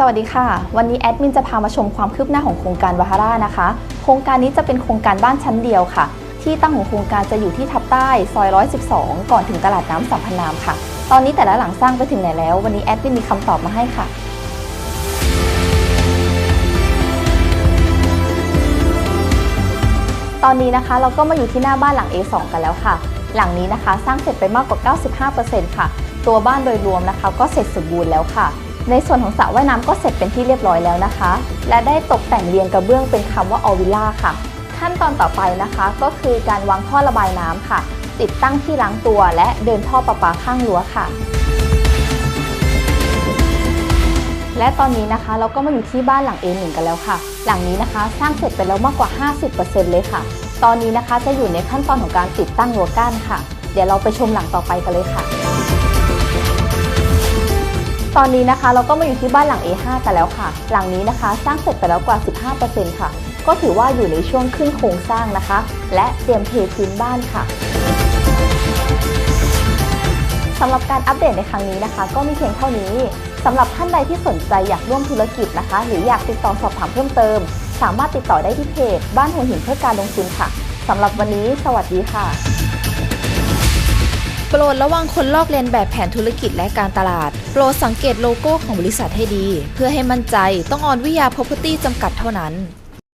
สวัสดีค่ะ วันนี้แอดมินจะพามาชมความคืบหน้าของโครงการวาฮาร่านะคะ โครงการนี้จะเป็นโครงการบ้านชั้นเดียวค่ะ ที่ตั้งของโครงการจะอยู่ที่ทับใต้ซอย 112 ก่อนถึงตลาดน้ำสัมพันนามค่ะ ตอนนี้แต่ละหลังสร้างไปถึงไหนแล้ว วันนี้แอดมินมีคำตอบมาให้ค่ะตอนนี้นะคะเราก็มาอยู่ที่หน้าบ้านหลัง A2 กันแล้วค่ะ หลังนี้นะคะสร้างเสร็จไปมากกว่า 95%ค่ะ ตัวบ้านโดยรวมนะคะ ก็เสร็จสมบูรณ์แล้วค่ะ ในส่วนของสระว่ายน้ำก็เสร็จเป็นที่เรียบร้อยแล้วนะคะ และได้ตกแต่งเรียงกระเบื้องเป็นคำว่าออวิลล่าค่ะ ขั้นตอนต่อไปนะคะก็คือการวางท่อระบายน้ำค่ะ ติดตั้งที่ล้างตัวและเดินท่อประปาข้างรั้วค่ะ และตอนนี้นะคะเราก็มาอยู่ที่บ้านหลัง A1 กันแล้วค่ะ หลังนี้นะคะสร้างเสร็จไปแล้วมากกว่า 50%เลยค่ะ ตอนนี้นะคะจะอยู่ในขั้นตอนของการติดตั้งรั้วกั้นค่ะ เดี๋ยวเราไปชมหลังต่อไปกันเลยค่ะ ตอนนี้นะคะเราก็มาอยู่ที่บ้านหลัง A5 กันแล้วค่ะ หลังนี้นะคะสร้างเสร็จไปแล้วกว่า 15%ค่ะ ก็ถือว่าอยู่ในช่วงขึ้นโครงสร้างนะคะ และเตรียมเทพื้นบ้านค่ะสำหรับการอัปเดตในครั้งนี้นะคะ ก็มีเพียงเท่านี้สำหรับท่านใดที่สนใจอยากร่วมธุรกิจนะคะ หรืออยากติดต่อสอบถามเพิ่มเติม สามารถติดต่อได้ที่เพจบ้านหัวหินเพื่อการลงทุนค่ะสำหรับวันนี้ สวัสดีค่ะ โปรดระวังคนลอกเลียนแบบแผนธุรกิจและการตลาด โปรดสังเกตโลโก้ของบริษัทให้ดี เพื่อให้มั่นใจต้องออนวิยา Property จำกัดเท่านั้น